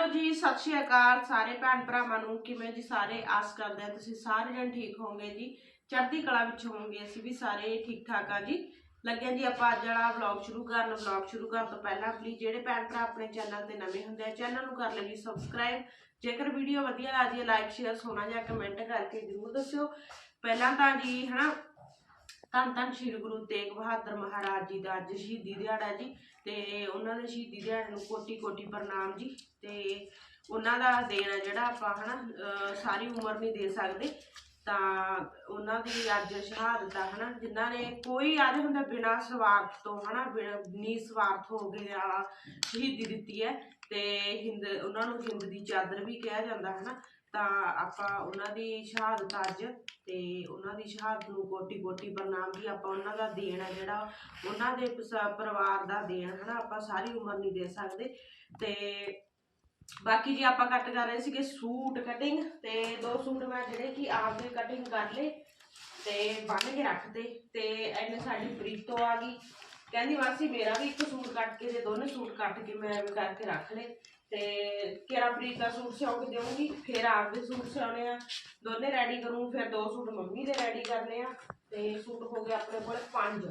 Hello ਜੀ, ਸਤਿ ਸ਼੍ਰੀ ਅਕਾਲ ਸਾਰੇ ਭੈਣ ਭਰਾਵਾਂ ਨੂੰ। ਕਿਵੇਂ ਜੀ ਸਾਰੇ? ਆਸ ਕਰਦੇ ਆ ਤੁਸੀਂ ਸਾਰੇ ਜਣ ਠੀਕ ਹੋਵੋਗੇ ਜੀ। ਚੜ੍ਹਦੀ ਕਲਾ ਵਿੱਚ ਹੋਵੋਗੇ ਅਸੀਂ ਵੀ ਸਾਰੇ ਠੀਕ ਠਾਕ ਆ ਜੀ। ਲੱਗਿਆ ਜੀ ਆਪਾਂ ਅੱਜ ਵਾਲਾ ਵਲੌਗ ਸ਼ੁਰੂ ਕਰਨ। ਵਲੌਗ ਸ਼ੁਰੂ ਕਰਨ ਤੋਂ ਪਹਿਲਾਂ ਪਲੀਜ਼ ਜਿਹੜੇ ਭੈਣ ਭਰਾ ਆਪਣੇ ਚੈਨਲ ਤੇ ਨਵੇਂ ਹੁੰਦੇ ਆ ਚੈਨਲ ਨੂੰ ਕਰ ਲਿਓ ਜੀ ਸਬਸਕ੍ਰਾਈਬ ਜੇਕਰ ਵੀਡੀਓ ਵਧੀਆ ਲੱਗਦੀ ਹੈ ਲਾਈਕ ਸ਼ੇਅਰ ਸੋਨਾ ਜਾਂ ਕਮੈਂਟ ਕਰਕੇ ਜਰੂਰ ਦੱਸਿਓ। ਪਹਿਲਾਂ ਤਾਂ ਜੀ, ਹਨਾ ਧੰਨ ਧੰਨ ਸ਼੍ਰੀ ਗੁਰੂ ਤੇਗ ਬਹਾਦਰ ਮਹਾਰਾਜ ਜੀ ਦਾ ਅੱਜ ਸ਼ਹੀਦੀ ਦਿਹਾੜਾ ਜੀ। ਤੇ ਉਹਨਾਂ ਦੇ ਸ਼ਹੀਦੀ ਦਿਹਾੜੇ ਨੂੰ ਕੋਟੀ ਕੋਟੀ ਪ੍ਰਣਾਮ ਜੀ। ਤੇ ਉਹਨਾਂ ਦਾ ਦੇਣ ਜਿਹੜਾ ਆਪਾਂ ਹਨਾ ਸਾਰੀ ਉਮਰ ਨਹੀਂ ਦੇ ਸਕਦੇ। ਤਾਂ ਉਹਨਾਂ ਦੀ ਅੱਜ ਸ਼ਹਾਦਤ ਆ ਹਨਾ, ਜਿਨ੍ਹਾਂ ਨੇ ਕੋਈ ਆਦੇ ਹੁੰਦਾ, ਬਿਨਾਂ ਸਵਾਰਥ ਤੋਂ ਹਨਾ ਨੀ ਸਵਾਰਥ ਹੋ ਕੇ ਸ਼ਹੀਦੀ ਦਿੱਤੀ ਹੈ। ਤੇ ਹਿੰਦ, ਉਹਨਾਂ ਨੂੰ ਹਿੰਦ ਦੀ ਚਾਦਰ ਵੀ ਕਿਹਾ ਜਾਂਦਾ ਹਨਾ। ਤਾਂ ਆਪਾਂ ਉਹਨਾਂ ਦੀ ਸ਼ਹਾਦਤ ਅੱਜ ਤੇ ਉਹਨਾਂ ਦੀ ਸ਼ਹਾਦਤ ਨੂੰ ਕੋਟੀ ਕੋਟੀ ਪ੍ਰਣਾਮ ਜੀ ਆਪਾਂ ਉਹਨਾਂ ਦਾ ਦੇਣ ਆ, ਜਿਹੜਾ ਉਹਨਾਂ ਦੇ ਪਰਿਵਾਰ ਦਾ ਦੇਣ, ਹਨਾ, ਆਪਾਂ ਸਾਰੀ ਉਮਰ ਨਹੀਂ ਦੇ ਸਕਦੇ। ਤੇ ਬਾਕੀ ਜੀ ਆਪਾਂ ਕੱਟ ਕਰ ਰਹੇ ਸੀਗੇ ਸੂਟ ਕਟਿੰਗ ਤੇ ਦੋ ਸੂਟ ਮੈਂ ਜਿਹੜੇ ਕਿ ਆਪ ਆਪਦੇ ਕਟਿੰਗ ਕਰ ਲਏ ਤੇ ਬੰਨ ਕੇ ਰੱਖਦੇ ਤੇ ਐਨੇ ਸਾਡੀ ਪ੍ਰੀਤੋ ਆ ਗਈ। ਕਹਿੰਦੀ, ਮਾਸੀ, ਮੇਰਾ ਵੀ ਇੱਕ ਸੂਟ ਕੱਟ ਕੇ ਦੇ, ਦੋਨੇ ਸੂਟ ਕੱਟ ਕੇ ਮੈਂ ਵੀ ਕਰਕੇ ਰੱਖ ਲਏ। ਤੇ ਕਿਹੜਾ ਪ੍ਰੀਤ ਦਾ ਸੂਟ ਸਿਉਂ ਕੇ ਦੇਵਾਂਗੀ ਫਿਰ ਆਪ ਦੇ ਸੂਟ ਸਿਉਣੇ ਆ। ਦੋਨੇ ਰੈਡੀ ਕਰੂੰ, ਫਿਰ ਦੋ ਸੂਟ ਮੰਮੀ ਦੇ ਰੈਡੀ ਕਰਨੇ ਆ। ਤੇ ਸੂਟ ਹੋ ਗਏ ਆਪਣੇ ਕੋਲ ਪੰਜ।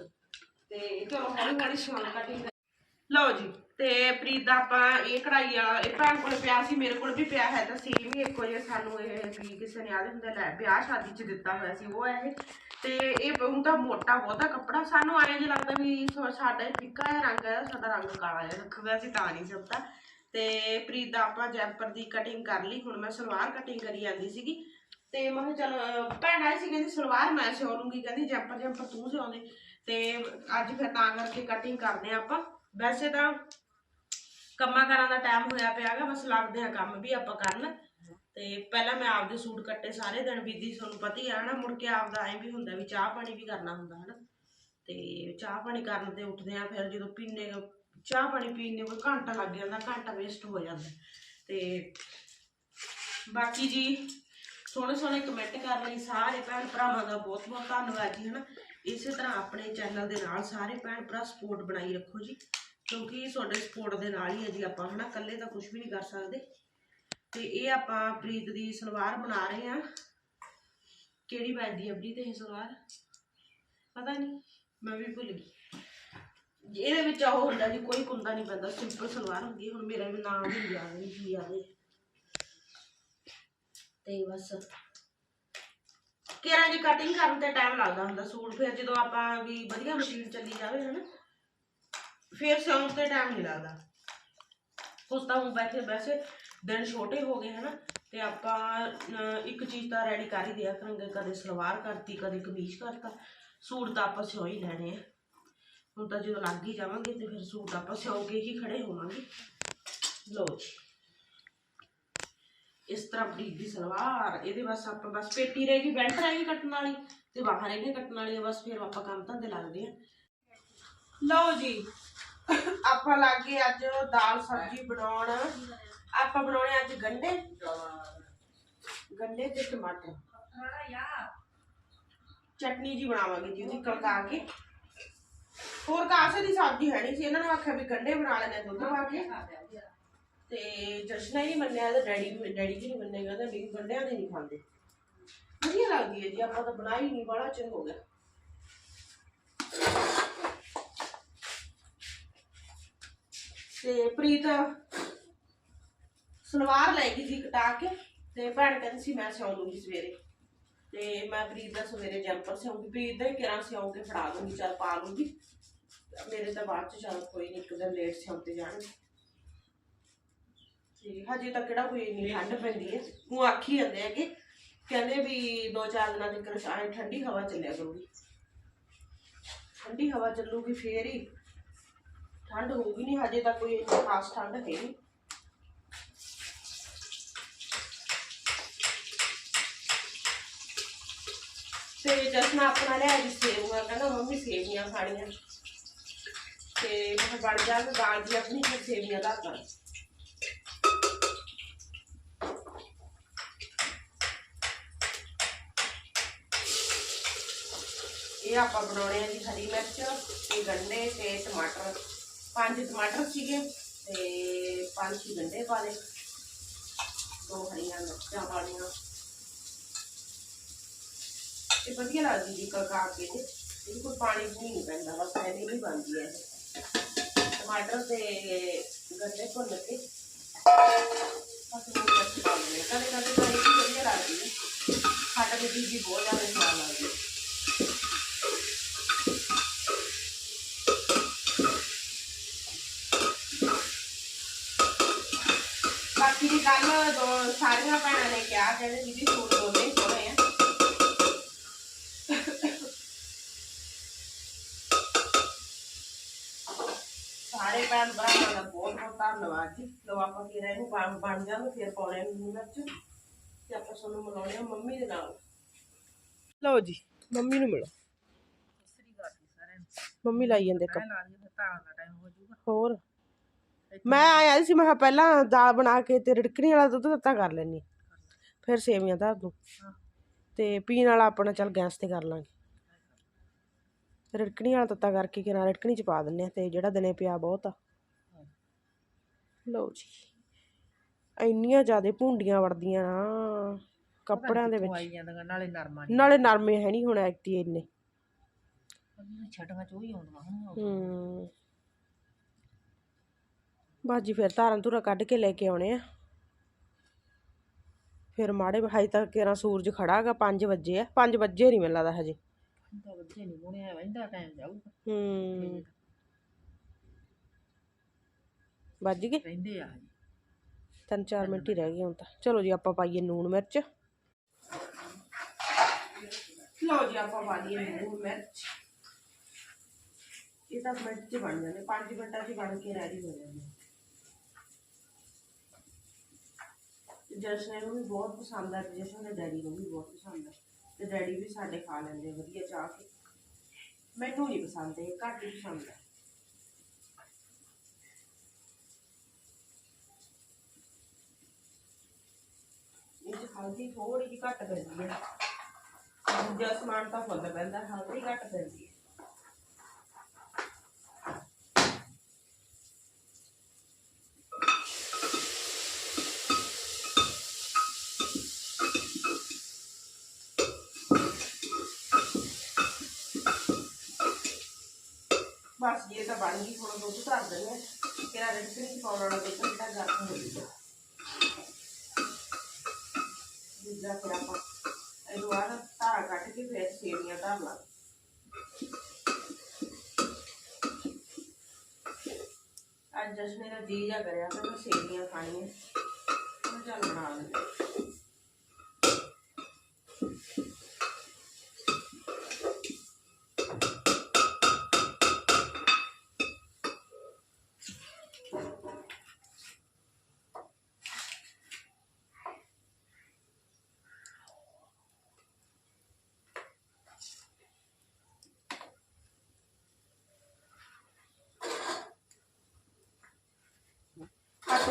ਤੇ ਚਲੋ, ਹੌਲੀ ਹੌਲੀ ਸਿਉਣ ਕਟਿੰਗ ਲਓ ਜੀ, ਤੇ ਪ੍ਰੀਤ ਦਾ ਆਪਾਂ ਇਹ ਕਢਾਈ ਵਾਲਾ ਇਹ ਭੈਣ ਕੋਲ ਪਿਆ ਸੀ, ਮੇਰੇ ਕੋਲ ਵੀ ਪਿਆ ਹੈ ਤਾਂ ਸੇਮ ਹੀ ਇੱਕੋ ਜਿਹਾ। ਸਾਨੂੰ ਇਹ ਵੀ ਕਿਸੇ ਨੇ ਆਦੇ ਹੁੰਦੇ ਲੈ, ਵਿਆਹ ਸ਼ਾਦੀ 'ਚ ਦਿੱਤਾ ਹੋਇਆ ਸੀ ਉਹ ਹੈ ਇਹ। ਤੇ ਇਹ ਹੁਣ ਤਾਂ ਮੋਟਾ ਬਹੁਤਾ ਕੱਪੜਾ। ਸਾਨੂੰ ਆਏ ਜਿਹਾ ਲੱਗਦਾ ਵੀ ਸਾਡਾ ਇਹ ਫਿੱਕਾ ਜਿਹਾ ਰੰਗ ਹੈ ਸਾਡਾ ਰੰਗ ਕਾਲਾ ਜਿਹਾ ਰੱਖਿਆ ਸੀ, ਤਾਂ ਨਹੀਂ ਸਕਦਾ ਤੇ ਪ੍ਰੀਤ ਦਾ ਆਪਾਂ ਜੈਪਰ ਦੀ ਕਟਿੰਗ ਕਰ ਲਈ, ਹੁਣ ਮੈਂ ਸਲਵਾਰ ਕਟਿੰਗ ਕਰੀ ਜਾਂਦੀ ਸੀਗੀ। ਤੇ ਮੈਂ ਚਲ, ਭੈਣ ਆਈ ਸੀ, ਕਹਿੰਦੀ ਸਲਵਾਰ ਮੈਂ ਸਿਉ ਕਹਿੰਦੀ ਜੈਪਰ ਜੈਪਰ ਤੂੰ ਸਿਉਂਦੇ ਤੇ ਅੱਜ ਫਿਰ ਤਾਂ ਕਰਕੇ ਕਟਿੰਗ ਕਰਦੇ ਆ ਆਪਾਂ। ਵੈਸੇ ਤਾਂ ਕੰਮਾਂ ਕਾਰਾਂ ਦਾ ਟਾਈਮ ਹੋਇਆ ਪਿਆਗਾ ਬਸ ਲੱਗਦੇ ਆ ਕੰਮ ਵੀ ਆਪਾਂ ਕਰਨ। ਤੇ ਪਹਿਲਾਂ ਮੈਂ ਆਪਦੇ ਸੂਟ ਕੱਟੇ ਸਾਰੇ ਦਿਨ ਬੀਦੀ ਤੁਹਾਨੂੰ ਪਤਾ ਹੀ ਆ ਨਾ ਮੁੜ ਕੇ ਆਪਦਾ ਐਂ ਵੀ ਹੁੰਦਾ ਵੀ ਚਾਹ ਪਾਣੀ ਵੀ ਕਰਨਾ ਹੁੰਦਾ, ਹਨਾ। ਤੇ ਚਾਹ ਪਾਣੀ ਕਰਨ ਤੇ ਉੱਠਦੇ ਆ ਫਿਰ ਜਦੋਂ ਪੀਨੇ ਚਾਹ ਪਾਣੀ ਪੀਣ ਪੀਣੇ ਕੋਈ ਘੰਟਾ ਲੱਗ ਜਾਂਦਾ, ਘੰਟਾ ਵੇਸਟ ਹੋ ਜਾਂਦਾ। ਤੇ ਬਾਕੀ ਜੀ, ਸੋਹਣੇ ਸੋਹਣੇ ਕਮੈਂਟ ਕਰ ਲਈ ਸਾਰੇ ਭੈਣ ਭਰਾਵਾਂ ਦਾ ਬਹੁਤ ਬਹੁਤ ਧੰਨਵਾਦ ਜੀ, ਹਨਾ। ਇਸੇ ਤਰ੍ਹਾਂ ਆਪਣੇ ਚੈਨਲ ਦੇ ਨਾਲ ਸਾਰੇ ਭੈਣ ਭਰਾ ਸਪੋਰਟ ਬਣਾਈ ਰੱਖੋ ਜੀ, ਕਿਉਂਕਿ ਤੁਹਾਡੇ ਸਪੋਰਟ ਦੇ ਨਾਲ ਹੀ ਹੈ ਜੀ ਆਪਾਂ, ਹਨਾ। ਇਕੱਲੇ ਤਾਂ ਕੁਝ ਵੀ ਨਹੀਂ ਕਰ ਸਕਦੇ। ਤੇ ਇਹ ਆਪਾਂ ਪ੍ਰੀਤ ਦੀ ਸਲਵਾਰ ਬਣਾ ਰਹੇ ਆ ਕਿਹੜੀ ਵੱਜਦੀ ਹੈ ਪ੍ਰੀਤ ਇਹ ਸਲਵਾਰ? ਪਤਾ ਨਹੀਂ, ਮੈਂ ਵੀ ਭੁੱਲ ਗਈ। ਇਹਦੇ ਵਿੱਚ ਉਹ ਹੁੰਦਾ ਜੀ, ਕੋਈ ਕੁੰਦਾ ਨਹੀਂ ਪੈਂਦਾ ਸਿੰਪਲ ਸਲਵਾਰ ਹੁੰਦੀ ਹੁਣ ਮੇਰਾ ਵੀ ਨਾਮ ਨਹੀਂ ਯਾਦ ਨਹੀਂ ਕੀ ਆਵੇ ਤੇ ਬਸ। ਕਿਹੜਾ ਜੀ ਕਟਿੰਗ ਕਰਨ ਤੇ ਟਾਈਮ ਲੱਗਦਾ ਹੁੰਦਾ ਸੂਟ, ਫਿਰ ਜਦੋਂ ਆਪਾਂ ਵੀ ਵਧੀਆ ਮਸ਼ੀਨ ਚੱਲੀ ਜਾਵੇ, ਹਨਾ, ਫਿਰ ਸਿਉਣ ਤੇ ਟਾਈਮ ਨਹੀਂ ਲੱਗਦਾ। ਉਸ ਤਾਂ ਹੁਣ ਬੈਠੇ ਵੈਸੇ ਦਿਨ ਛੋਟੇ ਹੋ ਗਏ, ਹਨਾ, ਤੇ ਆਪਾਂ ਇੱਕ ਚੀਜ਼ ਤਾਂ ਰੈਡੀ ਕਰ ਹੀ ਦਿਆ ਕਰਾਂਗੇ, ਕਦੇ ਸਲਵਾਰ ਕਰਤੀ, ਕਦੇ ਕਮੀਜ਼ ਕਰਤਾ। ਸੂਟ ਤਾਂ ਆਪਾਂ ਸਿਉਂ ਹੀ ਲੈਣੇ ਆ। ਹੁਣ ਤਾਂ ਜਦੋਂ ਲੱਗ ਹੀ ਜਾਵਾਂਗੇ ਤੇ ਫਿਰ ਸੂਟ ਆਪਾਂ ਸਿਉਂ ਕੇ ਹੀ ਖੜੇ ਹੋਵਾਂਗੇ। ਲੋ ਜੀ। ਇਸ ਤਰ੍ਹਾਂ ਬਰੀਕ ਦੀ ਸਲਵਾਰ ਇਹਦੇ ਬਸ ਆਪਾਂ ਬਸ ਪੇਟੀ ਰਹਿ ਗਈ ਬੈਲਟ ਰਹਿ ਗਈ ਕੱਟਣ ਵਾਲੀ ਤੇ ਬਾਹਰ ਇਹਨੇ ਕੱਟਣ ਵਾਲੀ ਆ ਬਸ ਫਿਰ ਆਪਾਂ ਕੰਮ ਧੰਦੇ ਲੱਗਦੇ ਆ। ਲਓ ਜੀ ਆਪਾਂ ਲੱਗੇ ਅੱਜ ਦਾਲ ਸਬਜ਼ੀ ਬਣਾਉਣ। ਆਪਾਂ ਬਣਾਉਣੇ ਅੱਜ ਗੰਢੇ ਗੰਢੇ ਤੇ ਟਮਾਟਰ। ਚਟਨੀ ਜੀ ਬਣਾਵਾਂਗੇ ਜੀ ਉਹਦੀ ਕਲਕਾ ਕੇ। ਹੋਰ ਕਾਸੇ ਦੀ ਸਬਜ਼ੀ ਹੈ ਨਹੀਂ ਸੀ, ਇਹਨਾਂ ਨੂੰ ਆਖਿਆ ਵੀ ਗੰਢੇ ਬਣਾ ਲੈਣੇ ਦੁੱਧ ਪਾ ਕੇ। ਤੇ ਜਸ਼ਨਾ ਹੀ ਨਹੀਂ ਮੰਨਿਆ ਤੇ ਡੈਡੀ ਡੈਡੀ ਜੀ ਨਹੀਂ ਮੰਨੇ, ਕਹਿੰਦੇ ਵੀ ਗੰਢਿਆਂ ਦੇ ਨਹੀਂ ਖਾਂਦੇ। ਵਧੀਆ ਲੱਗਦੀ ਹੈ ਜੀ, ਆਪਾਂ ਤਾਂ ਬਣਾਈ ਨਹੀਂ, ਬੜਾ ਚਿਰ ਹੋ ਗਿਆ। ਤੇ ਪ੍ਰੀਤ ਸਲਵਾਰ ਲੈ ਗਈ ਸੀ ਕਟਾ ਕੇ, ਤੇ ਭੈਣ ਕਹਿੰਦੀ ਸੀ ਮੈਂ ਸਿਉਂ ਲੂੰਗੀ ਸਵੇਰੇ। ਤੇ ਮੈਂ ਪ੍ਰੀਤ ਦਾ ਸਵੇਰੇ ਜੰਪਰ ਸਿਉਂਗੀ ਪ੍ਰੀਤ ਦਾ ਹੀ ਕਿਰਾਂ ਸਿਉਂ ਕੇ ਫੜਾ ਦੂੰਗੀ, ਚੱਲ ਪਾ ਲੂੰਗੀ। ਮੇਰੇ ਤਾਂ ਬਾਅਦ ਚ ਚੱਲ ਕੋਈ ਨਹੀਂ ਇੱਕ ਦਿਨ ਲੇਟ ਸਿਉਂਤੇ ਜਾਣਗੇ। ਤੇ ਹਜੇ ਤੱਕ ਕਿਹੜਾ ਕੋਈ ਇੰਨੀ ਠੰਡ ਪੈਂਦੀ ਹੈ। ਉਹ ਆਖੀ ਜਾਂਦੇ ਆ ਕਿ ਕਹਿੰਦੇ ਵੀ ਦੋ ਚਾਰ ਦਿਨਾਂ ਤੱਕ ਆਏ, ਠੰਡੀ ਹਵਾ ਚੱਲਿਆ ਕਰੂਗੀ। ਠੰਡੀ ਹਵਾ ਚੱਲੂਗੀ ਫੇਰ ਹੀ। ਠੰਡ ਹੋਊਗੀ ਨਹੀਂ ਹਜੇ ਤੱਕ ਕੋਈ ਇੰਨੀ ਖਾਸ ਠੰਡ ਹੈ ਨਹੀਂ ਤੇ ਜਸਨਾ ਆਪਣਾ ਲਿਆ ਜੀ ਸੇਵਾਂ ਕਹਿੰਦਾ ਮੰਮੀ ਸੇਵੀਆਂ ਖਾਣੀਆਂ। ਤੇ ਮੈਂ ਬਣ ਜਾ ਕੇ ਦਾਲ ਜੀ ਆਪਣੀ ਫਿਰ ਸੇਵੀਆਂ ਦਾ ਕਰ ਇਹ ਆਪਾਂ ਬਣਾਉਣੇ ਆ ਜੀ ਹਰੀ ਮਿਰਚ ਤੇ ਗੰਢੇ ਤੇ ਟਮਾਟਰ। ਪੰਜ ਟਮਾਟਰ ਸੀਗੇ ਤੇ ਪੰਜ ਛੇ ਗੰਢੇ ਪਾ ਲਏ। ਦੋ ਹਰੀਆਂ ਮਿਰਚਾਂ ਪਾਣੀਆਂ ਇਹ ਵਧੀਆ ਲੱਗਦੀ ਜੀ ਕਕਾ ਕੇ ਤੇ ਇਹਦੇ ਕੋਈ ਪਾਣੀ ਪੂਣੀ ਨਹੀਂ ਪੈਂਦਾ ਬਸ ਐਵੇਂ ਹੀ ਬਣਦੀ ਹੈ ਇਹ ਟਮਾਟਰ ਤੇ ਗੰਡੇ ਭੁੰਨ ਕੇ ਬਸ ਉਹ ਮਿਰਚ ਪਾ ਦਿੰਦੇ ਹਾਂ। ਕਦੇ ਕਦੇ ਤਾਂ ਇਹ ਵੀ ਵਧੀਆ ਲੱਗਦੀ ਹੈ ਖੱਟ ਮਿੱਠੀ ਜੀ ਬਹੁਤ ਜ਼ਿਆਦਾ ਸਵਾਦ ਲੱਗਦੀ ਹੈ ਬਾਕੀ ਦੀ ਕੱਲ ਦੋ ਸਾਰੀਆਂ ਭੈਣਾਂ ਨੇ ਕਿਹਾ ਕਹਿੰਦੇ ਦੀਦੀ ਸੂਟ ਦੋਨੇ ਹੀ ਸੋਹਣੇ ਆ ਸਾਰੇ ਭੈਣ ਭਰਾਵਾਂ ਦਾ ਬਹੁਤ ਬਹੁਤ ਧੰਨਵਾਦ ਜੀ। ਲੋ ਆਪਾਂ ਫਿਰ ਇਹਨੂੰ ਬਣ ਬਣ ਜਾਣ ਫਿਰ ਪਾਉਣੇ ਨੂੰ ਮਿਰਚ ਤੇ ਆਪਾਂ ਤੁਹਾਨੂੰ ਮਿਲਾਉਣੇ ਆ ਮੰਮੀ ਦੇ ਨਾਲ। ਲਓ ਜੀ ਮੰਮੀ ਨੂੰ ਮਿਲੋ। ਮੰਮੀ ਲਾਈ ਜਾਂਦੇ ਦਾ ਜਾਊਗਾ। ਹੋਰ? ਮੈਂ ਆਇਆ ਸੀ ਮੈਂ ਕਿਹਾ ਪਹਿਲਾਂ ਦਾਲ ਬਣਾ ਕੇ ਤੇ ਰਿੜਕਣੀ ਵਾਲਾ ਦੁੱਧ ਦਿੱਤਾ ਕਰ ਲੈਣੀ ਫਿਰ ਸੇਵੀਆਂ ਧਰ ਦੂੰ। ਹਾਂ। ਤੇ ਪੀਣ ਵਾਲਾ ਆਪਣਾ ਚੱਲ ਗੈਸ ਤੇ ਕਰ ਲਾਂਗੇ। ਰਿੜਕਣੀ ਵਾਲਾ ਤੱਤਾ ਕਰਕੇ ਕਿਨਾਰ ਰਿੜਕਣੀ ਚ ਪਾ ਦਿੰਨੇ ਆ ਤੇ ਜਿਹੜਾ ਦਿਨੇ ਪਿਆ ਬਹੁਤ ਆ। ਲਓ ਜੀ। ਇੰਨੀਆਂ ਜ਼ਿਆਦੇ ਭੁੰਡੀਆਂ ਵੜਦੀਆਂ ਨਾ ਕੱਪੜਿਆਂ ਦੇ ਵਿੱਚ। ਆਈ ਜਾਂਦੀਆਂ ਨਾਲੇ ਨਰਮਾ ਨਾਲੇ ਨਰਮੇ ਹੈ ਨਹੀਂ ਹੁਣ ਐਕਟੀ ਇੰਨੇ। ਨਹੀਂ ਛਟੀਆਂ ਚ ਉਹੀ ਆਉਂਦੀਆਂ ਹੁਣ ਹੂੰ। ਬਾਜੀ ਫਿਰ ਧਾਰਾਂ ਧੁਰਾ ਕੱਢ ਕੇ ਲੈ ਕੇ ਆਉਣੇ ਆ। ਫਿਰ ਮਾੜੇ ਭਾਈ ਤੱਕ ਕਿਹੜਾ ਸੂਰਜ ਖੜਾਗਾ 5 ਵਜੇ ਆ। 5 ਵਜੇ ਨਹੀਂ ਮੈਨੂੰ ਲੱਗਦਾ ਹਜੇ। ਤਾਂ ਬੱਚੇ ਨਹੀਂ ਬੁਣਿਆ ਵੰਦਾ ਟਾਈਮ ਜਾਊਗਾ। ਹੂੰ। ਵੱਜ ਗਏ? ਰਹਿੰਦੇ ਆ ਹਜੇ। ਤਿੰਨ ਚਾਰ ਮਿੰਟ ਹੀ ਰਹਿ ਗਏ ਹੁਣ ਤਾਂ। ਚਲੋ ਜੀ ਆਪਾਂ ਪਾਈਏ ਨੂਣ ਮਿਰਚ। ਲਓ ਜੀ ਆਪਾਂ ਪਾ ਲਈਏ ਨੂਣ ਮਿਰਚ। ਇਹ ਤਾਂ ਮਿੰਟ ਚ ਬਣ ਜਾਂਦੇ 5 ਮਿੰਟਾਂ ਚ ਹੀ ਬਣ ਕੇ ਰੈਡੀ ਹੋ ਜਾਂਦੇ ਜਸ਼ਨ ਨੂੰ ਵੀ ਬਹੁਤ ਪਸੰਦ ਆ ਤੇ ਜਸ਼ਨ ਦੇ ਡੈਡੀ ਨੂੰ ਵੀ ਬਹੁਤ ਪਸੰਦ ਆ। ਤੇ ਡੈਡੀ ਵੀ ਸਾਡੇ ਖਾ ਲੈਂਦੇ ਆ ਵਧੀਆ ਚਾਹ ਕੇ। ਮੈਨੂੰ ਨਹੀਂ ਪਸੰਦ ਇਹ ਘੱਟ ਹੀ ਪਸੰਦ ਆ। ਇਹ 'ਚ ਹਲਦੀ ਥੋੜੀ ਜਿਹੀ ਘੱਟ ਪੈਂਦੀ ਹੈ। ਦੂਜਾ ਸਮਾਨ ਤਾਂ ਫੁੱਲ ਪੈਂਦਾ, ਹਲਦੀ ਘੱਟ ਪੈਂਦੀ ਹੈ। ਬਸ ਇਹ ਤਾਂ ਬਣ ਗਈ ਹੁਣ ਦੁੱਧ ਧਰ ਦਿੰਦੇ ਹਾਂ। ਕਿਹੜਾ ਰਿੜਕਣੀ ਚ ਪਾਉਣ ਵਾਲਾ ਦੁੱਧ ਜਿਹੜਾ ਗਰਮ ਹੋ ਜੂਗਾ ਦੂਜਾ ਫਿਰ ਆਪਾਂ ਇਹ ਦੁਆਰਾ ਧਾਰਾ ਕੱਢ ਕੇ ਫਿਰ ਸੇਵੀਆਂ ਧਰ ਲਾ ਅੱਜ ਜਸ਼ਨੇ ਦਾ ਜੀ ਜਾ ਕਰਿਆ ਤੇ ਮੈਂ ਸੇਵੀਆਂ ਖਾਣੀਆਂ। ਮੈਂ ਚੱਲ ਬਣਾ ਲੈਂਦੇ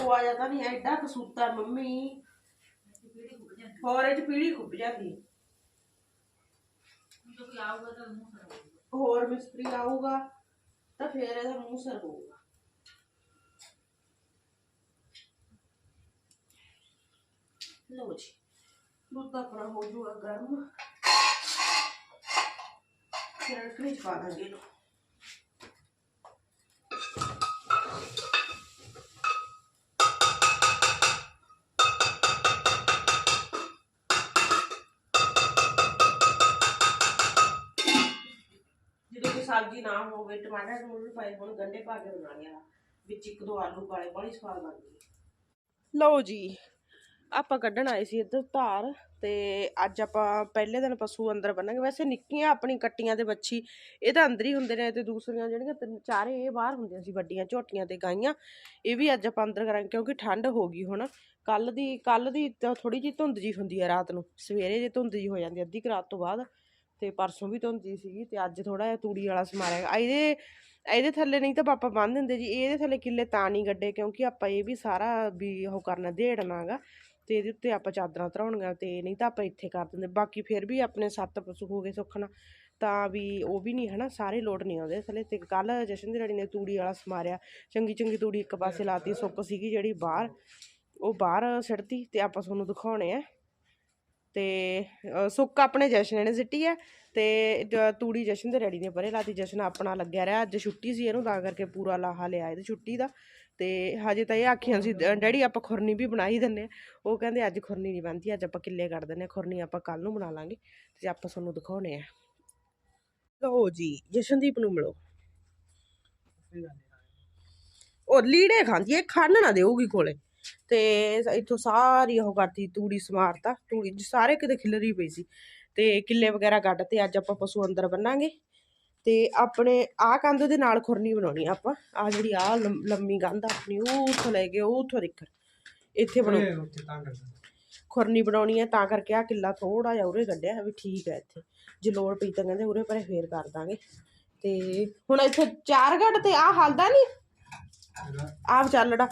ਆ ਤੂੰ ਆ ਜਾਂਦਾ ਨਹੀਂ ਐਡਾ ਕਸੂਤਾ ਮੰਮੀ। ਹੋਰ ਇਹ ਚ ਪੀੜੀ ਖੁੱਬ ਜਾਂਦੀ। ਹੋਰ ਮਿਸਤਰੀ ਆਊਗਾ ਤਾਂ ਫੇਰ ਇਹਦਾ ਮੂੰਹ ਸਰ ਹੋਊਗਾ। ਲਓ ਜੀ ਦੁੱਧ ਆਪਣਾ ਹੋ ਜੂਗਾ ਗਰਮ। ਫਿਰ ਚ ਪਾ ਦਾਂਗੇ ਇਹਨੂੰ। ਸਬਜ਼ੀ ਨਾ ਹੋਵੇ, ਟਮਾਟਰ ਟਮੂਟਰ ਪਾਏ ਹੋਣ ਗੰਡੇ ਪਾ ਕੇ ਬਣਾ ਲਿਆ ਵਿੱਚ ਇੱਕ ਦੋ ਆਲੂ ਪਾਲੇ ਬੜੀ ਸਵਾਦ ਬਣਦੀ ਲਓ ਜੀ, ਆਪਾਂ ਕੱਢਣ ਆਏ ਸੀ ਇੱਧਰ ਧਾਰ ਤੇ ਅੱਜ ਆਪਾਂ ਪਹਿਲੇ ਦਿਨ ਪਸ਼ੂ ਅੰਦਰ ਬੰਨਾਂਗੇ। ਵੈਸੇ ਨਿੱਕੀਆਂ ਆਪਣੀ ਕੱਟੀਆਂ ਤੇ ਬੱਚੀ ਇਹ ਤਾਂ ਅੰਦਰ ਹੀ ਹੁੰਦੇ ਨੇ ਤੇ ਦੂਸਰੀਆਂ ਜਿਹੜੀਆਂ ਤਿੰਨ ਚਾਰੇ ਇਹ ਬਾਹਰ ਹੁੰਦੀਆਂ ਸੀ, ਵੱਡੀਆਂ ਝੋਟੀਆਂ ਤੇ ਗਾਈਆਂ, ਇਹ ਵੀ ਅੱਜ ਆਪਾਂ ਅੰਦਰ ਕਰਾਂਗੇ ਕਿਉਂਕਿ ਠੰਡ ਹੋ ਗਈ ਹੁਣ। ਕੱਲ ਦੀ ਕੱਲ ਦੀ ਤਾਂ ਥੋੜੀ ਜਿਹੀ ਧੁੰਦ ਜੀ ਹੁੰਦੀ ਹੈ ਰਾਤ ਨੂੰ, ਸਵੇਰੇ ਜੇ ਧੁੰਦ ਜੀ ਹੋ ਜਾਂਦੀ ਹੈ ਅੱਧੀ ਕੁ ਰਾਤ ਤੋਂ ਬਾਅਦ। ਤੇ ਪਰਸੋਂ ਵੀ ਧੁੰਦ ਸੀਗੀ ਤੇ ਅੱਜ ਥੋੜਾ ਜਿਹਾ ਤੂੜੀ ਵਾਲਾ ਸਮਾਰਿਆ ਇਹਦੇ ਇਹਦੇ ਥੱਲੇ ਨਹੀਂ ਤਾਂ ਪਾਪਾ ਬੰਨ ਦਿੰਦੇ ਜੀ ਇਹਦੇ ਥੱਲੇ ਕਿੱਲੇ ਤਾਂ ਨਹੀਂ ਗੱਡੇ ਕਿਉਂਕਿ ਆਪਾਂ ਇਹ ਵੀ ਸਾਰਾ ਵੀ ਉਹ ਕਰਨਾ ਦੇੜਨਾਗਾ ਤੇ ਇਹਦੇ ਉੱਤੇ ਆਪਾਂ ਚਾਦਰਾਂ ਧਰਾਉਣੀਆਂ ਤੇ ਨਹੀਂ ਤਾਂ ਆਪਾਂ ਇੱਥੇ ਕਰ ਦਿੰਦੇ। ਬਾਕੀ ਫਿਰ ਵੀ ਆਪਣੇ ਸੱਤ ਪਸ਼ੂ ਹੋ ਗਏ ਸੁੱਖਣਾ ਤਾਂ ਵੀ ਉਹ ਵੀ ਨਹੀਂ ਹਨਾ, ਸਾਰੇ ਲੋਟ ਨਹੀਂ ਆਉਂਦੇ ਥੱਲੇ ਤੇ ਕੱਲ ਜਸ਼ਨ ਦੀ ਲੜੀ ਨੇ ਤੂੜੀ ਵਾਲਾ ਸਮਾਰਿਆ ਚੰਗੀ ਚੰਗੀ ਤੂੜੀ ਇੱਕ ਪਾਸੇ ਲਾਤੀ, ਸੁੱਕ ਸੀਗੀ ਜਿਹੜੀ ਬਾਹਰ, ਉਹ ਬਾਹਰ ਸਿੜਤੀ ਤੇ ਆਪਾਂ ਤੁਹਾਨੂੰ ਦਿਖਾਉਣੇ ਆ। ਤੇ ਸੁੱਕ ਆਪਣੇ ਜਸ਼ਨ ਨੇ ਸਿੱਟੀ ਆ ਤੇ ਤੂੜੀ ਜਸ਼ਨ ਦੇ ਰੈਡੀ ਨੇ ਪਰੇ ਲਾਤੀ ਜਸ਼ਨ ਆਪਣਾ ਲੱਗਿਆ ਰਿਹਾ ਅੱਜ ਛੁੱਟੀ ਸੀ ਇਹਨੂੰ ਤਾਂ ਕਰਕੇ ਪੂਰਾ ਲਾਹਾ ਲਿਆ ਇਹਦੀ ਛੁੱਟੀ ਦਾ। ਤੇ ਹਜੇ ਤਾਂ ਇਹ ਆਖੀਆਂ ਸੀ ਡੈਡੀ ਆਪਾਂ ਖੁਰਨੀ ਵੀ ਬਣਾ ਹੀ ਦਿੰਨੇ ਆ। ਉਹ ਕਹਿੰਦੇ ਅੱਜ ਖੁਰਨੀ ਨਹੀਂ ਬਣਦੀ ਅੱਜ ਆਪਾਂ ਕਿੱਲੇ ਕੱਢ ਦਿੰਨੇ ਖੁਰਨੀ ਆਪਾਂ ਕੱਲ ਨੂੰ ਬਣਾ ਲਾਂਗੇ ਤੇ ਆਪਾਂ ਤੁਹਾਨੂੰ ਦਿਖਾਉਣੇ ਆ। ਲਓ ਜੀ ਜਸ਼ਨਦੀਪ ਨੂੰ ਮਿਲੋ। ਉਹ ਲੀੜੇ ਖਾਂਦੀ ਐ ਖੰਨ ਨਾ ਦੇਊਗੀ ਕੋਲੇ। ਤੇ ਇੱਥੋਂ ਸਾਰੀ ਉਹ ਕਰਤੀ ਤੂੜੀ ਸਮਾਰਤਾ ਤੂੜੀ ਸਾਰੇ ਕਿਤੇ ਖਿਲਰੀ ਪਈ ਸੀ। ਤੇ ਕਿੱਲੇ ਵਗੈਰਾ ਕੱਢ ਤੇ ਅੱਜ ਆਪਾਂ ਪਸ਼ੂ ਅੰਦਰ ਬੰਨਾਂਗੇ। ਤੇ ਆਪਣੇ ਆਹ ਕੰਧ ਦੇ ਨਾਲ ਖੁਰਨੀ ਬਣਾਉਣੀ ਆ ਆਪਾਂ। ਆ ਜਿਹੜੀ ਆ ਲੰਮੀ ਕੰਧ ਆ ਆਪਣੀ ਉੱਥੋਂ ਲੈ ਕੇ ਉੱਥੋਂ ਦੇਖਰ ਇੱਥੇ ਬਣਾਉ ਖੁਰਨੀ ਬਣਾਉਣੀ ਹੈ ਤਾਂ ਕਰਕੇ ਆ ਕਿੱਲਾ ਥੋੜਾ ਜਿਹਾ ਉਰੇ ਕੱਢਿਆ ਵੀ ਠੀਕ ਹੈ ਇੱਥੇ। ਜੇ ਲੋੜ ਪਈ ਤਾਂ ਕਹਿੰਦੇ ਉਰੇ ਪਰੇ ਫੇਰ ਕਰ ਦਾਂਗੇ। ਤੇ ਹੁਣ ਇੱਥੇ ਚਾਰ ਗੱਡ ਤੇ ਆ ਹਲਦਾ ਨਹੀਂ ਆਪ ਚੱਲੜਾ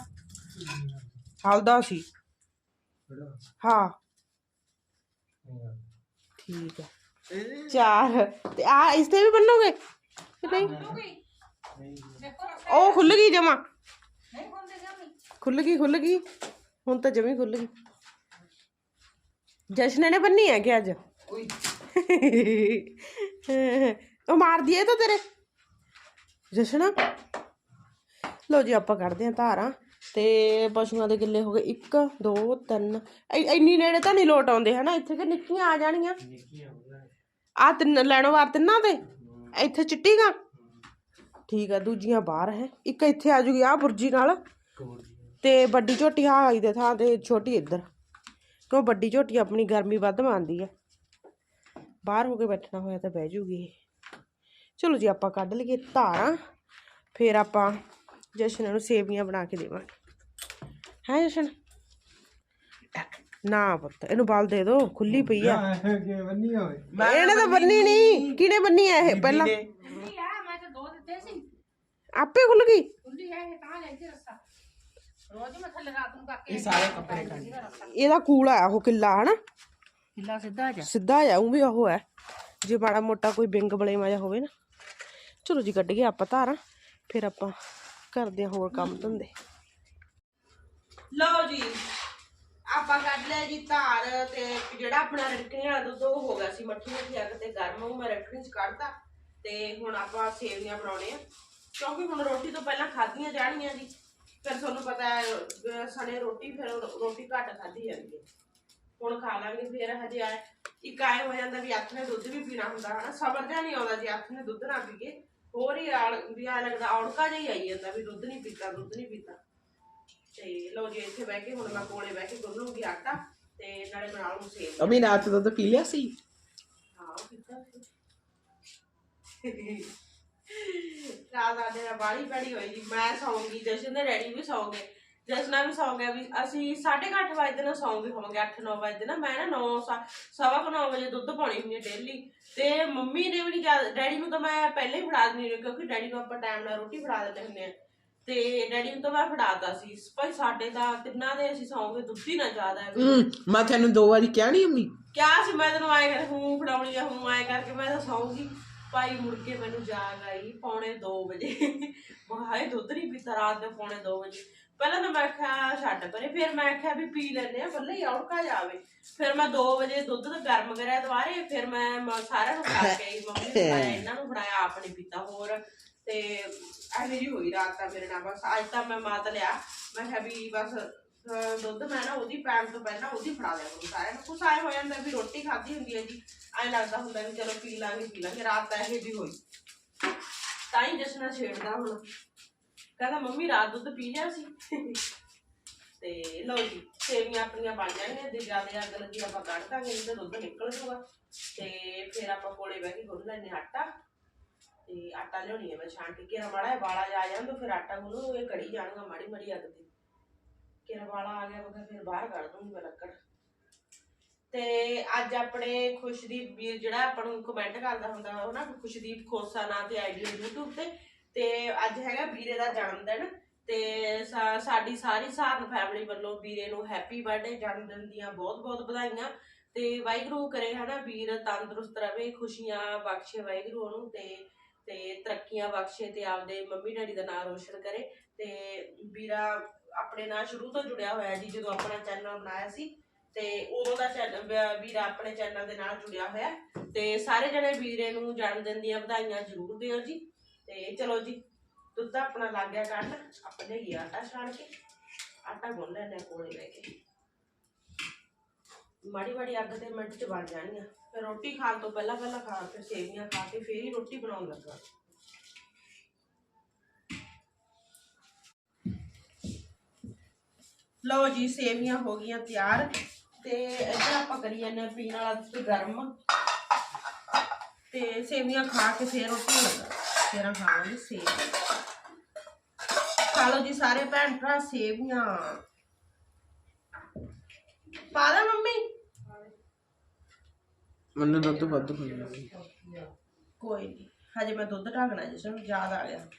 ਹਲਦਾ ਸੀ ਹਾਂ ਠੀਕ ਹੈ ਚਾਰ ਤੇ ਆ ਇਸ ਤੇ ਵੀ ਬੰਨੋਗੇ ਕਿ ਨਹੀਂ ਉਹ ਖੁੱਲ ਗਈ ਜਮਾ ਖੁੱਲ ਗਈ ਖੁੱਲ ਗਈ ਹੁਣ ਤਾਂ ਜਮੀ ਖੁੱਲ ਗਈ ਜਸ਼ਨ ਨੇ ਬੰਨੀ ਹੈ ਕਿ ਅੱਜ ਉਹ ਮਾਰ ਦੀਏ ਤਾਂ ਤੇਰੇ ਜਸ਼ਨ ਲੋ ਜੀ ਆਪਾਂ ਕੱਢਦੇ ਹਾਂ ਧਾਰਾਂ ਤੇ ਪਸ਼ੂਆਂ ਦੇ ਕਿੱਲੇ ਹੋ ਗਏ 1 2 3 ਇੰਨੀ ਨੇੜੇ ਤਾਂ ਨਹੀਂ ਲੋਟ ਆਉਂਦੇ ਹਨਾ? ਇੱਥੇ ਕਿ ਨਿੱਕੀਆਂ ਆ ਜਾਣੀਆਂ ਆ ਤਿੰਨ ਲੈਣੋ ਵਾਰ ਤਿੰਨਾਂ ਤੇ ਇੱਥੇ ਚਿੱਟੀ ਗਾ ਠੀਕ ਆ ਦੂਜੀਆਂ ਬਾਹਰ ਹੈ। ਇੱਕ ਇੱਥੇ ਆ ਜੂਗੀ ਆ ਬੁਰਜੀ ਨਾਲ। ਤੇ ਵੱਡੀ ਝੋਟੀ ਹਾਈ ਦੇ ਥਾਂ ਤੇ ਛੋਟੀ ਇੱਧਰ। ਕਿਉਂ ਵੱਡੀ ਝੋਟੀ ਆਪਣੀ ਗਰਮੀ ਵੱਧ ਮੰਨਦੀ ਆ। ਬਾਹਰ ਹੋ ਕੇ ਬੈਠਣਾ ਹੋਇਆ ਤਾਂ ਬਹਿ ਜੂਗੀ। ਚਲੋ ਜੀ ਆਪਾਂ ਕੱਢ ਲਈਏ ਧਾਰਾਂ। ਫਿਰ ਆਪਾਂ ਜਸ਼ਨ ਨੂੰ ਸੇਵੀਆਂ ਬਣਾ ਕੇ ਦੇਵਾਂਗੇ। ਹੈ ਜਸ਼ਨ? ਨਾ ਪੁੱਤ ਇਹਨੂੰ ਬਲ ਦੇ ਦੋ ਖੁੱਲੀ ਪਈ ਆ। ਇਹਨੇ ਤਾਂ ਬੰਨੀ ਨਹੀਂ। ਕਿਹਨੇ ਬੰਨੀ ਆ ਇਹ ਪਹਿਲਾਂ? ਮੈਂ ਤਾਂ ਦੋ ਦਿੱਤੇ ਸੀ। ਆਪੇ ਖੁੱਲ ਗਈ? ਇਹਦਾ ਕੂਲ ਆ ਉਹ ਕਿੱਲਾ ਹਨਾ? ਕਿੱਲਾ ਸਿੱਧਾ ਜਾ ਸਿੱਧਾ ਜਾਊ ਵੀ ਉਹ ਹੈ। ਜੇ ਮਾੜਾ ਮੋਟਾ ਕੋਈ ਬਿੰਗ ਬਲੇਮਾ ਜਿਹਾ ਹੋਵੇ ਨਾ। ਚਲੋ ਜੀ ਕੱਢ ਗਏ ਆਪਾਂ ਧਾਰਾਂ। ਫਿਰ ਆਪਾਂ ਕਰਦੇ ਹਾਂ ਹੋਰ ਕੰਮ ਧੰਦੇ। ਲਓ ਜੀ, ਆਪਾਂ ਕੱਢ ਲਿਆ ਜੀ ਧਾਰ ਤੇ ਜਿਹੜਾ ਆਪਣਾ ਰੜਕਣੇ ਵਾਲਾ ਦੁੱਧ ਉਹ ਹੋ ਗਿਆ ਸੀ ਮੱਠੀ ਮੱਠੀ ਅੱਗ ਤੇ ਗਰਮ, ਉਹ ਮੈਂ ਰੜਕਣੀ ਚ ਕੱਢਤਾ ਤੇ ਹੁਣ ਆਪਾਂ ਸੇਵੀਆਂ ਬਣਾਉਣੇ ਆ। ਕਿਉਂਕਿ ਹੁਣ ਰੋਟੀ ਤੋਂ ਪਹਿਲਾਂ ਖਾਧੀਆਂ ਜਾਣੀਆਂ ਜੀ, ਫਿਰ ਤੁਹਾਨੂੰ ਪਤਾ ਹੈ ਸਣੇ ਰੋਟੀ, ਫਿਰ ਰੋਟੀ ਘੱਟ ਖਾਧੀ ਜਾਂਦੀ ਹੈ। ਹੁਣ ਖਾ ਲਾਂਗੇ ਫਿਰ ਹਜੇ ਆਏ। ਇੱਕ ਆਏ ਹੋ ਜਾਂਦਾ ਵੀ ਅੱਖ ਨੇ ਦੁੱਧ ਵੀ ਪੀਣਾ ਹੁੰਦਾ, ਹਨਾ? ਸਬਰ ਜਿਹਾ ਨਹੀਂ ਆਉਂਦਾ ਜੇ ਅੱਖ ਨੇ ਦੁੱਧ ਨਾ ਪੀਏ ਹੋਰ ਹੀ ਆਲ ਵੀ ਆ ਲੱਗਦਾ, ਔੜਕਾ ਜਿਹਾ ਹੀ ਆਈ ਜਾਂਦਾ ਵੀ ਦੁੱਧ ਨਹੀਂ ਪੀਤਾ, ਦੁੱਧ ਨਹੀਂ ਪੀਤਾ। ਤੇ ਲੋ ਜੀ ਇੱਥੇ ਬਹਿ ਕੇ ਹੁਣ ਮੈਂ ਕੋਲੇ ਬਹਿ ਕੇ ਗੁੰਨ ਲੂੰਗੀ ਆਟਾ ਤੇ ਨਾਲੇ ਬਣਾ ਲੂੰ ਸੇਵ ਅਮੀ ਰਾਤ ਦੁੱਧ ਪੀ ਲਿਆ ਸੀ? ਹਾਂ ਸੀ। ਰਾਤ ਆਦੇ ਨਾਲ ਬਾਲੀ ਪੈੜੀ ਹੋਈ ਜੀ ਮੈਂ ਸੌਂਗੀ ਜਸ਼ਨ ਦੇ ਡੈਡੀ ਵੀ ਸੌਂਗੇ। ਜਸ਼ਨਾ ਵੀ ਸੌਂ ਗਿਆ ਵੀ ਅਸੀਂ 8:30 ਵਜੇ ਨਾਲ ਸੌਂਗੇ ਹੋਵਾਂਗੇ 8-9 ਵਜੇ ਨਾ। ਮੈਂ ਨਾ 9 ਸਵਾ ਕੁ 9 ਵਜੇ ਦੁੱਧ ਪਾਉਣੀ ਹੁੰਦੀ ਹੈ ਡੇਲੀ ਤੇ ਮੰਮੀ ਨੇ ਵੀ ਨਹੀਂ ਡੈਡੀ ਨੂੰ ਤਾਂ ਮੈਂ ਪਹਿਲਾਂ ਹੀ ਫੜਾ ਦਿੰਦੀ ਹਾਂ ਕਿਉਂਕਿ ਡੈਡੀ ਨੂੰ ਆਪਾਂ ਟਾਈਮ ਨਾਲ ਰੋਟੀ ਫੜਾ ਦਿੰਦੇ ਹੁੰਦੇ ਆ ਤੇ ਡੈਡੀ ਨੂੰ ਤਾਂ ਮੈਂ ਫੜਾਤਾ ਸੀ। ਭਾਈ ਸਾਡੇ ਤਾਂ ਤਿੰਨਾਂ ਦੇ ਅਸੀਂ ਸੌਂਗੇ ਦੁੱਧ ਨਾ ਜ਼ਿਆਦਾ ਹੈ। ਹੂੰ ਮੈਂ ਤੈਨੂੰ ਦੋ ਵਾਰੀ ਕਿਹਾ ਨਹੀਂ ਅਮੀ? ਕਿਆ ਸੀ ਮੈਂ ਤੈਨੂੰ ਆਏ ਕਰ ਹੂੰ ਫੜਾਉਣੀ ਆ ਹੂੰ ਆਏ ਕਰਕੇ ਮੈਂ ਤਾਂ ਸੌਂਗੀ। ਭਾਈ ਮੁੜ ਕੇ ਮੈਨੂੰ ਜਾਗ ਆਈ ਪੌਣੇ 2 ਵਜੇ। ਮੈਂ ਹਾਏ ਦੁੱਧ ਨਹੀਂ ਪੀਤਾ ਰਾਤ ਦੇ ਪੌਣੇ 2 ਵਜੇ। ਪਹਿਲਾਂ ਤਾਂ ਮੈਂ ਕਿਹਾ ਛੱਡ ਪਰੇ। ਫਿਰ ਮੈਂ ਕਿਹਾ ਵੀ ਪੀ ਲੈਨੇ ਆ ਬੱਲੇ ਔੜਕਾ ਜਾਵੇ। ਫਿਰ ਮੈਂ 2 ਵਜੇ ਦੁੱਧ ਤਾਂ ਗਰਮ ਕਰਿਆ ਦੁਬਾਰੇ। ਫਿਰ ਮੈਂ ਮ- ਸਾਰਿਆਂ ਨੂੰ ਖਾ ਕੇ ਆਈ। ਮੰਮੀ ਨੂੰ ਫੜਾਇਆ ਇਹਨਾਂ ਨੂੰ ਫੜਾਇਆ ਆਪ ਨਹੀਂ ਪੀਤਾ ਹੋਰ। ਤੇ ਐਵੇਂ ਜੀ ਹੋਈ ਰਾਤ ਤਾਂ ਮੇਰੇ ਨਾਲ ਬਸ। ਅੱਜ ਤਾਂ ਮੈਂ ਮਾਤ ਲਿਆ। ਮੈਂ ਕਿਹਾ ਵੀ ਬਸ ਦੁੱਧ ਮੈਂ ਨਾ ਉਹਦੀ ਪੈਣ ਤੋਂ ਪਹਿਲਾਂ ਉਹਦੀ ਫੜਾ ਦਿਆ ਕਰੂੰ ਸਾਰਿਆਂ ਨੂੰ। ਕੁਛ ਆਏ ਹੋ ਜਾਂਦਾ ਵੀ ਰੋਟੀ ਖਾਧੀ ਹੁੰਦੀ ਹੈ ਜੀ। ਐਂ ਲੱਗਦਾ ਹੁੰਦਾ ਵੀ ਚਲੋ ਪੀ ਲਾਂਗੇ ਪੀ ਲਾਂਗੇ। ਰਾਤ ਤਾਂ ਇਹੋ ਜੀ ਹੋਈ। ਤਾਂ ਹੀ ਜਸਨਾ ਛੇੜਦਾ ਹੁਣ। ਕਹਿੰਦਾ, ਮੰਮੀ, ਰਾਤ ਦੁੱਧ ਪੀ ਲਿਆ ਸੀ? ਤੇ ਲਓ ਜੀ, ਸੇਵੀਆਂ ਆਪਣੀਆਂ ਬਣ ਜਾਣਗੀਆਂ। ਜੇ ਜ਼ਿਆਦਾ ਅੱਗ ਲੱਗੀ ਆਪਾਂ ਕੱਢ ਦਾਂਗੇ, ਨਹੀਂ ਦੁੱਧ ਨਿਕਲ ਜੂਗਾ। ਤੇ ਫਿਰ ਆਪਾਂ ਕੋਲੇ ਬਹਿ ਕੇ ਗੁੰਨ ਲੈਣੇ ਆਟਾ। ਤੇ ਆਟਾ ਲਿਆਉਣੀ ਹੈ ਮੈਂ ਛਾਣ ਕੇ। ਕਿਰਾ ਮਾੜਾ ਜਿਹਾ ਵਾਲਾ ਜਿਹਾ ਆ ਜਾਂਦਾ ਫਿਰ ਆਟਾ ਗੁੰਨੂ, ਇਹ ਕੜੀ ਜਾਣਗਾ ਮਾੜੀ ਮਾੜੀ ਅੱਗ ਤੇ। ਕਿਰਾ ਵਾਲਾ ਆ ਗਿਆ ਮੈਂ ਫਿਰ ਬਾਹਰ ਕੱਢ ਦੂੰਗੀ ਮੈਂ ਲੱਕੜ। ਤੇ ਅੱਜ ਆਪਣੇ ਖੁਸ਼ਦੀਪ ਵੀਰ ਜਿਹੜਾ ਆਪਾਂ ਨੂੰ ਕਮੈਂਟ ਕਰਦਾ ਹੁੰਦਾ, ਉਹ ਨਾ ਖੁਸ਼ਦੀਪ ਖੋਸਾ ਨਾਂ ਤੇ ਆਈਡੀ YouTube ਤੇ। ਤੇ ਅੱਜ ਹੈਗਾ ਵੀਰੇ ਦਾ ਜਨਮ ਦਿਨ ਤੇ ਸਾਡੀ ਸਾਰੀ ਸਾਰਨ ਫੈਮਿਲੀ ਵੱਲੋਂ ਵੀਰੇ ਨੂੰ ਹੈਪੀ ਬਰਥਡੇ ਜਨਮ ਦਿਨ ਦੀਆਂ ਬਹੁਤ ਬਹੁਤ ਵਧਾਈਆਂ। ਤੇ ਵਾਹਿਗੁਰੂ ਕਰੇ ਹਨਾ ਵੀਰ ਤੰਦਰੁਸਤ ਰਵੇ ਖੁਸ਼ੀਆਂ ਬਖਸ਼ੇ ਵਾਹਿਗੁਰੂ ਉਹਨੂੰ ਤੇ ਤੇ ਤਰੱਕੀਆਂ ਬਖਸ਼ੇ ਤੇ ਆਪਦੇ ਮੰਮੀ ਡੈਡੀ ਦਾ ਨਾਮ ਰੋਸ਼ਨ ਕਰੇ ਤੇ ਵੀਰਾ ਆਪਣੇ ਨਾਲ ਸ਼ੁਰੂ ਤੋਂ ਜੁੜਿਆ ਹੋਇਆ ਜੀ, ਜਦੋਂ ਆਪਣਾ ਚੈਨਲ ਬਣਾਇਆ ਸੀ ਤੇ ਉਦੋਂ ਦਾ ਚੈਨਲ ਵੀਰਾ ਆਪਣੇ ਚੈਨਲ ਦੇ ਨਾਲ ਜੁੜਿਆ ਹੋਇਆ। ਤੇ ਸਾਰੇ ਜਣੇ ਵੀਰੇ ਨੂੰ ਜਨਮ ਦਿਨ ਦੀਆਂ ਵਧਾਈਆਂ ਜ਼ਰੂਰ ਦਿਓ ਜੀ। ਤੇ ਚਲੋ ਜੀ, ਦੁੱਧ ਆਪਣਾ ਲੱਗ ਗਿਆ ਕੱਢ ਆਪਣੇ ਹੀ ਆਟਾ ਛਾਣ ਕੇ। ਆਟਾ ਗੁੰਨ ਲੈਣੇ ਕੋਲੇ ਲੈ ਕੇ। ਮਾੜੀ ਮਾੜੀ ਅੱਗ ਤੇ ਮਿੰਟ ਚ ਬਣ ਜਾਣੀਆਂ ਫਿਰ ਰੋਟੀ ਖਾਣ ਤੋਂ ਪਹਿਲਾਂ ਪਹਿਲਾਂ ਖਾ ਕੇ ਸੇਵੀਆਂ ਖਾ ਕੇ ਫੇਰ ਹੀ ਰੋਟੀ ਬਣਾਉਣ ਲੱਗਾ। ਲਓ ਜੀ, ਸੇਵੀਆਂ ਹੋ ਗਈਆਂ ਤਿਆਰ ਤੇ ਇੱਧਰ ਆਪਾਂ ਕਰੀ ਜਾਂਦੇ ਹਾਂ ਪੀਣ ਵਾਲਾ ਦੁੱਧ ਗਰਮ। ਤੇ ਸੇਵੀਆਂ ਖਾ ਕੇ ਫਿਰ ਰੋਟੀ ਲੱਗਾ। ਫਿਰ ਖਾਵਾਂਗੇ ਸੇਵੀਆਂ। ਖਾ ਲਓ ਜੀ ਸਾਰੇ ਭੈਣ ਭਰਾ, ਸੇਵੀਆਂ। ਪਾ ਦਾਂ ਮੰਮੀ ਮੈਨੂੰ ਦੁੱਧ ਵੱਧ ਪੀਂਦਾ ਕੋਈ ਨਹੀਂ ਹਜੇ ਮੈਂ ਦੁੱਧ ਢਾਕਣਾ ਜਿਸ ਨੂੰ ਯਾਦ ਆ ਗਿਆ।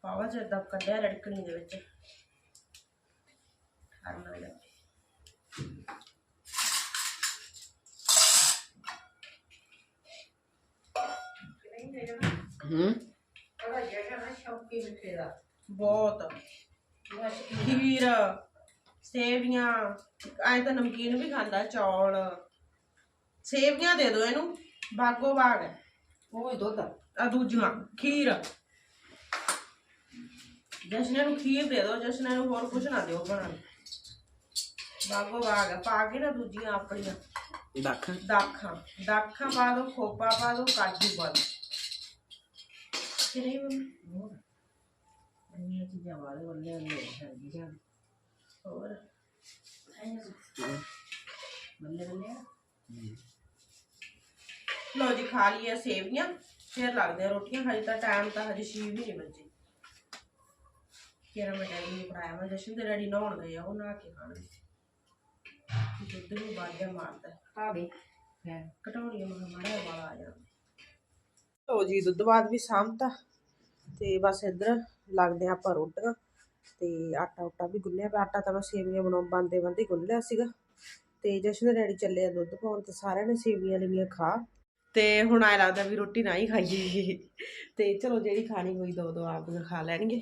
ਪਾਵਾ ਚ ਦਬ ਕੱਢਿਆ ਰੜਕਣੀ ਦੇ ਵਿੱਚ। ਕਰਨਾ ਜਾ। ਹੂੰ? ਦਾ ਬਹੁਤ। ਖੀਰ ਸੇਵੀਆਂ ਐ ਤਾਂ ਨਮਕੀਨ ਵੀ ਖਾਂਦਾ ਚੌਲ। ਸੇਵੀਆਂ ਦੇ ਦਿਓ ਇਹਨੂੰ। ਬਾਗੋ ਬਾਗ ਹੈ। ਉਹ ਹੀ ਦੁੱਧ ਆ। ਦੂਜੀਆਂ ਖੀਰ। ਜਸ਼ਨੇ ਨੂੰ ਖੀਰ ਦੇ ਦਿਓ ਜਸ਼ਨੇ ਨੂੰ ਹੋਰ ਕੁਝ ਨਾ ਦਿਓ ਬਣਾ ਬਾਗੋ ਬਾਗ ਹੈ। ਪਾ ਕੇ ਨਾ ਦੂਜੀਆਂ ਆਪਣੀਆਂ। ਦੱਖ? ਦਾਖਾਂ। ਦਾਖਾਂ ਪਾ ਦਿਓ ਖੋਪਾ ਪਾ ਦਿਓ ਕਾਜੂ ਪਾ ਦਿਓ ਕਿ ਨਹੀਂ ਮੰਮੀ? ਇੰਨੀਆਂ ਚੀਜ਼ਾਂ ਵਾਲੇ ਵੱਲੇ ਵੱਲੇ ਸਰਦੀ ਜਾਂ ਹੋਰ? ਬੱਲੇ ਬੱਲੇ ਲਓ ਜੀ ਖਾ ਲਈਏ ਸੇਵੀਆਂ ਫਿਰ ਲੱਗਦੇ ਆ ਰੋਟੀਆਂ। ਹਜੇ ਤਾਂ ਟਾਈਮ ਤਾਂ ਹਜੇ 6 ਵੀ ਨਹੀਂ ਵੱਜੇ। ਕਿਹੜਾ ਮੈਂ ਡੈਡੀ ਨੂੰ ਪੜਾਇਆ ਮੈਂ ਜਸ਼ਨ ਦੇ ਡੈਡੀ ਨਹਾਉਣ ਗਏ ਆ ਉਹ ਨਹਾ ਕੇ ਖਾਣਗੇ ਦੁੱਧ ਨੂੰ ਬਾਜਾ ਮਾਰਦਾ। ਹੈ ਘਟਾਉਣੀ ਮਗਾ ਮਾੜਾ ਵਾਲਾ ਆ ਜਾਣਾ ਲਓ ਜੀ ਦੁੱਧ ਬਾਅਦ ਵੀ ਸਾਂਭਤਾ ਤੇ ਬਸ ਇੱਧਰ ਲੱਗਦੇ ਆ ਆਪਾਂ ਰੋਟੀਆਂ ਤੇ ਆਟਾ ਉਟਾ ਵੀ ਗੁੰਨਿਆ ਪਿਆ। ਆਟਾ ਤਾਂ ਮੈਂ ਸੇਵੀਆਂ ਬਣਾਉਣ ਬੰਦੇ ਬੰਦੇ ਗੁੰਨ ਲਿਆ ਸੀਗਾ। ਤੇ ਜਸ਼ਨ ਦੇ ਡੈਡੀ ਚੱਲੇ ਆ ਦੁੱਧ ਪਾਉਣ ਤੇ ਸਾਰਿਆਂ ਨੇ ਸੇਵੀਆਂ ਲਈਆਂ ਖਾ। ਤੇ ਹੁਣ ਆਇਆ ਲੱਗਦਾ ਵੀ ਰੋਟੀ ਨਾ ਹੀ ਖਾਈਏ। ਤੇ ਚਲੋ ਜਿਹੜੀ ਖਾਣੀ ਹੋਈ ਦੋ ਦੋ ਆਪ ਖਾ ਲੈਣਗੇ।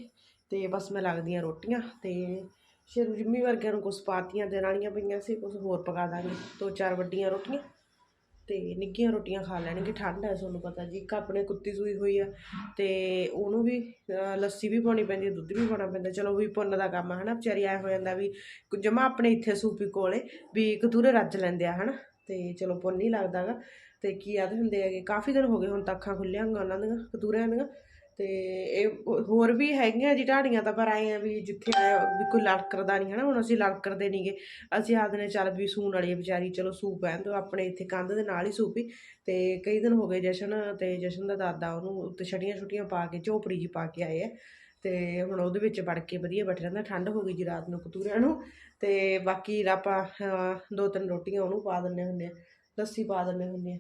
ਤੇ ਬਸ ਮੈਂ ਲੱਗਦੀਆਂ ਰੋਟੀਆਂ ਤੇ ਸ਼ੇਰੂ ਜਿੰਮੀ ਵਰਗਿਆਂ ਨੂੰ ਕੁਛ ਪਾਤੀਆਂ ਦੇ ਵਾਲੀਆਂ ਪਈਆਂ ਸੀ, ਕੁਛ ਹੋਰ ਪਕਾ ਦਾਂਗੇ। ਦੋ ਚਾਰ ਵੱਡੀਆਂ ਰੋਟੀਆਂ ਤੇ ਨਿੱਕੀਆਂ ਰੋਟੀਆਂ ਖਾ ਲੈਣਗੇ, ਠੰਡ ਹੈ ਤੁਹਾਨੂੰ ਪਤਾ ਜੀ। ਇੱਕ ਆਪਣੇ ਕੁੱਤੀ ਸੂਈ ਹੋਈ ਆ ਤੇ ਉਹਨੂੰ ਵੀ ਲੱਸੀ ਵੀ ਪਾਉਣੀ ਪੈਂਦੀ ਹੈ, ਦੁੱਧ ਵੀ ਪਾਉਣਾ ਪੈਂਦਾ। ਚਲੋ ਵੀ ਪੁੰਨ ਦਾ ਕੰਮ ਆ, ਹਨਾ? ਵਿਚਾਰੀ ਐ ਹੋ ਜਾਂਦਾ ਵੀ ਜਮਾ ਆਪਣੇ ਇੱਥੇ ਸੂਪੀ ਕੋਲੇ ਵੀ ਕਤੂਰੇ ਰੱਜ ਲੈਂਦੇ ਆ, ਹਨਾ? ਤੇ ਚਲੋ ਪੁੰਨ ਹੀ ਲੱਗਦਾਗਾ ਤੇ ਕੀ ਆਦੇ ਹੁੰਦੇ ਹੈਗੇ, ਕਾਫੀ ਦਿਨ ਹੋ ਗਏ ਹੁਣ ਤਾਂ ਅੱਖਾਂ ਖੁੱਲੀਆਂ ਹੋਈਆਂ ਉਹਨਾਂ ਦੀਆਂ ਕਤੂਰਿਆਂ ਦੀਆਂ। ਤੇ ਇਹ ਹੋਰ ਵੀ ਹੈਗੀਆਂ ਜੀ ਢਾੜੀਆਂ ਤਾਂ, ਪਰ ਆਏ ਆ ਵੀ ਜਿੱਥੇ ਆਇਆ ਵੀ ਕੋਈ ਲੜਕਦਾ ਨਹੀਂ, ਹਨਾ, ਹੁਣ ਅਸੀਂ ਲੜਕਦੇ ਨਹੀਂਗੇ ਅਸੀਂ ਆਖਦੇ ਨੇ, ਚੱਲ ਵੀ ਸੂਣ ਵਾਲੀ ਆ ਵਿਚਾਰੀ, ਚਲੋ ਸੂ ਪੈਣ ਤੋਂ ਆਪਣੇ ਇੱਥੇ ਕੰਧ ਦੇ ਨਾਲ ਹੀ ਸੂਪੀ ਤੇ ਕਈ ਦਿਨ ਹੋ ਗਏ ਜਸ਼ਨ, ਤੇ ਜਸ਼ਨ ਦਾ ਦਾਦਾ ਉਹਨੂੰ ਉੱਤੇ ਛੜੀਆਂ ਛੁੱਟੀਆਂ ਪਾ ਕੇ, ਝੋਪੜੀ ਜੀ ਪਾ ਕੇ ਆਏ ਆ। ਤੇ ਹੁਣ ਉਹਦੇ ਵਿੱਚ ਵੜ ਕੇ ਵਧੀਆ ਬੈਠ ਰਹਿੰਦਾ, ਠੰਡ ਹੋ ਗਈ ਜੀ ਰਾਤ ਨੂੰ ਕਤੂਰਿਆਂ ਨੂੰ। ਤੇ ਬਾਕੀ ਆਪਾਂ ਦੋ ਤਿੰਨ ਰੋਟੀਆਂ ਉਹਨੂੰ ਪਾ ਦਿੰਨੇ ਹੁੰਦੇ ਆ, ਲੱਸੀ ਪਾ ਦਿੰਨੇ ਹੁੰਦੇ ਆ।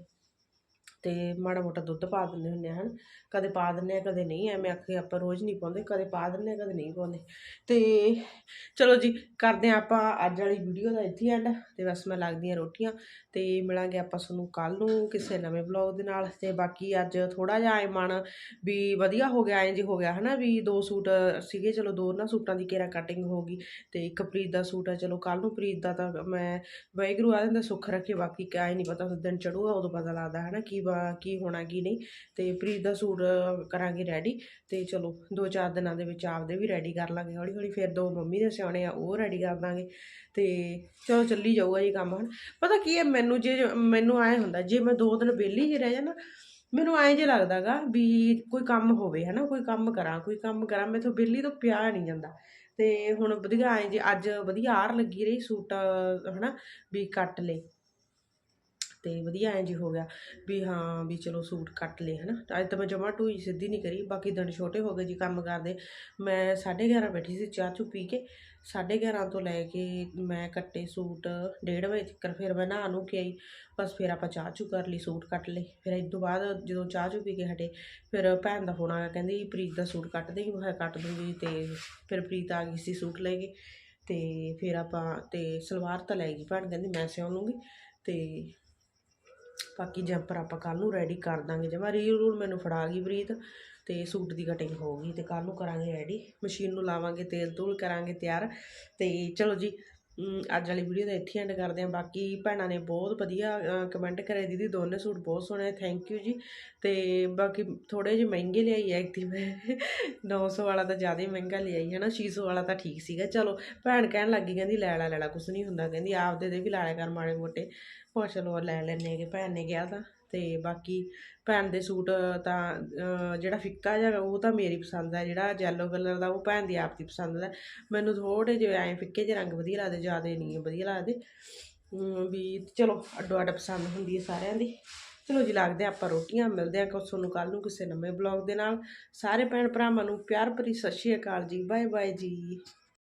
ਅਤੇ ਮਾੜਾ ਮੋਟਾ ਦੁੱਧ ਪਾ ਦਿੰਦੇ ਹੁੰਦੇ ਹਾਂ ਹੈ ਨਾ ਕਦੇ ਪਾ ਦਿੰਦੇ ਹਾਂ ਕਦੇ ਨਹੀਂ, ਐਵੇਂ ਆਖੇ ਆਪਾਂ ਰੋਜ਼ ਨਹੀਂ ਪਾਉਂਦੇ, ਕਦੇ ਪਾ ਦਿੰਦੇ ਹਾਂ ਕਦੇ ਨਹੀਂ ਪਾਉਂਦੇ। ਅਤੇ ਚਲੋ ਜੀ, ਕਰਦੇ ਹਾਂ ਆਪਾਂ ਅੱਜ ਵਾਲੀ ਵੀਡੀਓ ਦਾ ਇੱਥੇ ਐਂਡ ਅਤੇ ਬਸ ਮੈਂ ਲੱਗਦੀ ਹਾਂ ਰੋਟੀਆਂ ਅਤੇ ਮਿਲਾਂਗੇ ਆਪਾਂ ਤੁਹਾਨੂੰ ਕੱਲ ਨੂੰ ਕਿਸੇ ਨਵੇਂ ਵਲੌਗ ਦੇ ਨਾਲ। ਤੇ ਬਾਕੀ ਅੱਜ ਥੋੜਾ ਜਿਹਾ ਐ ਮਨ ਵੀ ਵਧੀਆ ਹੋ ਗਿਆ ਐਂ ਜੀ ਹੋ ਗਿਆ ਹੈ ਨਾ ਵੀ ਦੋ ਸੂਟ ਸੀਗੇ, ਚਲੋ ਦੋ ਨਾ ਸੂਟਾਂ ਦੀ ਕੇਰਾ ਕਟਿੰਗ ਹੋ ਗਈ ਅਤੇ ਇੱਕ ਪ੍ਰੀਤ ਦਾ ਸੂਟ ਆ, ਚਲੋ ਕੱਲ ਨੂੰ ਪ੍ਰੀਤ ਦਾ ਤਾਂ ਮੈਂ ਵਾਹਿਗੁਰੂ ਆ ਦਿੰਦਾ ਸੁੱਖ ਰੱਖੇ, ਬਾਕੀ ਕਿਆ ਨਹੀਂ ਪਤਾ ਦਿਨ ਚੜੂਗਾ ਉਦੋਂ ਪਤਾ ਲੱਗਦਾ ਹੈ ਨਾ ਕੀ ਕੀ ਹੋਣਾ, ਕੀ ਨਹੀਂ। ਤੇ ਪ੍ਰੀਤ ਦਾ ਸੂਟ ਕਰਾਂਗੇ ਰੈਡੀ ਤੇ ਚਲੋ ਦੋ ਚਾਰ ਦਿਨਾਂ ਦੇ ਵਿੱਚ ਆਪਦੇ ਵੀ ਰੈਡੀ ਕਰ ਲਾਂਗੇ ਹੌਲੀ ਹੌਲੀ, ਫਿਰ ਦੋ ਮੰਮੀ ਦੇ ਸਿਆਣੇ ਆ, ਉਹ ਰੈਡੀ ਕਰ ਦਾਂਗੇ। ਤੇ ਚਲੋ ਚੱਲੀ ਜਾਊਗਾ ਜੀ ਕੰਮ ਹਨ। ਪਤਾ ਕੀ ਹੈ, ਮੈਨੂੰ ਜੇ, ਮੈਨੂੰ ਐ ਹੁੰਦਾ, ਜੇ ਮੈਂ ਦੋ ਦਿਨ ਵਿਹਲੀ ਹੀ ਰਹਿ ਜਾਣਾ ਮੈਨੂੰ ਐਂ ਜੇ ਲੱਗਦਾਗਾ ਵੀ ਕੋਈ ਕੰਮ ਹੋਵੇ ਹਨਾ, ਕੋਈ ਕੰਮ ਕਰਾਂ, ਕੋਈ ਕੰਮ ਕਰਾਂ, ਮੈਥੋਂ ਵਿਹਲੀ ਤੋਂ ਪਿਆ ਨਹੀਂ ਜਾਂਦਾ। ਤੇ ਹੁਣ ਵਧੀਆ ਐਂ ਜੇ ਅੱਜ ਵਧੀਆ ਆਰ ਲੱਗੀ ਰਹੀ ਸੂਟ, ਹਨਾ, ਵੀ ਕੱਟ ਲਏ। ਤੇ ਵਧੀਆ ਐਂ ਜੀ ਹੋ ਗਿਆ ਵੀ ਹਾਂ, ਵੀ ਚਲੋ ਸੂਟ ਕੱਟ ਲਏ, ਹਨਾ। ਅੱਜ ਤਾਂ ਮੈਂ ਜਮਾ ਟੂਈ ਸਿੱਧੀ ਨਹੀਂ ਕਰੀ, ਬਾਕੀ ਦਿਨ ਛੋਟੇ ਹੋ ਗਏ ਜੀ ਕੰਮ ਕਰਦੇ। ਮੈਂ 11:30 ਬੈਠੀ ਸੀ ਚਾਹ ਚੂ ਪੀ ਕੇ 11:30 ਤੋਂ ਲੈ ਕੇ ਮੈਂ ਕੱਟੇ ਸੂਟ 1:30 ਵਜੇ ਤੱਕ ਫਿਰ ਮੈਂ ਨਹਾ ਨੂੰ ਕੇ ਆਈ, ਬਸ ਫਿਰ ਆਪਾਂ ਚਾਹ ਚੂ ਕਰ ਲਈ, ਸੂਟ ਕੱਟ ਲਏ। ਫਿਰ ਇਸ ਤੋਂ ਬਾਅਦ ਜਦੋਂ ਚਾਹ ਚੂ ਪੀ ਕੇ ਹਟੇ, ਫਿਰ ਭੈਣ ਦਾ ਫੋਨ ਆ ਗਿਆ ਕਹਿੰਦੀ ਪ੍ਰੀਤ ਦਾ ਸੂਟ ਕੱਟ ਦੇਗੀ, ਮੈਂ ਕੱਟ ਦੂੰਗੀ ਤੇ ਫਿਰ ਪ੍ਰੀਤ ਆ ਗਈ ਸੀ ਸੂਟ ਲੈ ਕੇ ਤੇ ਫਿਰ ਆਪਾਂ ਤੇ ਸਲਵਾਰ ਤਾਂ ਲੈ ਗਈ ਭੈਣ, ਕਹਿੰਦੀ ਮੈਂ ਸਿਉਂ ਲੂੰਗੀ ਤੇ ਬਾਕੀ ਜੈਂਪਰ ਆਪਾਂ ਕੱਲ ਨੂੰ ਰੈਡੀ ਕਰ ਦਾਂਗੇ। ਜਮਾ ਰੀਲ ਰੂਲ ਮੈਨੂੰ ਫੜਾ ਗਈ ਪ੍ਰੀਤ ਤੇ ਸੂਟ ਦੀ ਕਟਿੰਗ ਹੋ ਗਈ ਤੇ ਕੱਲ ਨੂੰ ਕਰਾਂਗੇ ਰੈਡੀ ਮਸ਼ੀਨ ਨੂੰ ਲਾਵਾਂਗੇ ਤੇਲ ਤੂਲ ਕਰਾਂਗੇ ਤਿਆਰ ਤੇ ਚਲੋ ਜੀ ਅੱਜ ਵਾਲੀ ਵੀਡੀਓ ਦਾ ਇੱਥੇ ਐਂਡ ਕਰਦੇ ਹਾਂ। ਬਾਕੀ ਭੈਣਾਂ ਨੇ ਬਹੁਤ ਵਧੀਆ ਕਮੈਂਟ ਕਰਿਆ। ਦੀਦੀ, ਦੋਨੇ ਸੂਟ ਬਹੁਤ ਸੋਹਣੇ ਥੈਂਕ ਯੂ ਜੀ। ਤੇ ਬਾਕੀ ਥੋੜੇ ਜਿਹੇ ਮਹਿੰਗੇ ਲਿਆਈ ਐ ਐਕਟੀ ਮੈਂ। 900 ਵਾਲਾ ਤਾਂ ਜ਼ਿਆਦਾ ਹੀ ਮਹਿੰਗਾ ਲਿਆਈ ਹੈ ਨਾ। 600 ਵਾਲਾ ਤਾਂ ਠੀਕ ਸੀਗਾ। ਚਲੋ, ਭੈਣ ਕਹਿਣ ਲੱਗੀ, ਕਹਿੰਦੀ, ਲੈ ਲੈ ਲੈ ਲੈ, ਕੁਛ ਨਹੀਂ ਹੁੰਦਾ। ਕਹਿੰਦੀ, ਆਪਦੇ ਦੇ ਵੀ ਲਾ ਲਿਆ ਕਰ ਮਾੜੇ ਮੋਟੇ। ਹੋਰ ਚਲੋ, ਲੈ ਲੈਣੇ ਕਿ ਭੈਣ ਨੇ ਕਿਹਾ ਤਾਂ। ਤੇ ਬਾਕੀ ਭੈਣ ਦੇ ਸੂਟ ਤਾਂ ਜਿਹੜਾ ਫਿੱਕਾ ਜਿਹਾ ਉਹ ਤਾਂ ਮੇਰੀ ਪਸੰਦ ਹੈ ਜਿਹੜਾ ਯੈਲੋ ਕਲਰ ਦਾ, ਉਹ ਭੈਣ ਦੀ ਆਪ ਦੀ ਪਸੰਦ ਦਾ ਮੈਨੂੰ ਥੋੜੇ ਜਿਹੇ ਐਂ ਫਿੱਕੇ ਜਿਹੇ ਰੰਗ ਵਧੀਆ ਲੱਗਦੇ, ਜ਼ਿਆਦਾ ਨਹੀਂ ਵਧੀਆ ਲੱਗਦੇ। ਵੀ ਚਲੋ, ਅੱਡੋ ਅੱਡ ਪਸੰਦ ਹੁੰਦੀ ਹੈ ਸਾਰਿਆਂ ਦੀ। ਚਲੋ ਜੀ, ਲੱਗਦੇ ਹਾਂ ਆਪਾਂ ਰੋਟੀਆਂ, ਮਿਲਦੇ ਆ ਕੁਛ ਤੁਹਾਨੂੰ ਕੱਲ ਨੂੰ ਕਿਸੇ ਨਵੇਂ ਬਲੌਗ ਦੇ ਨਾਲ। ਸਾਰੇ ਭੈਣ ਭਰਾਵਾਂ ਨੂੰ ਪਿਆਰ ਭਰੀ ਸਤਿ ਸ਼੍ਰੀ ਅਕਾਲ ਜੀ ਬਾਏ ਬਾਏ ਜੀ।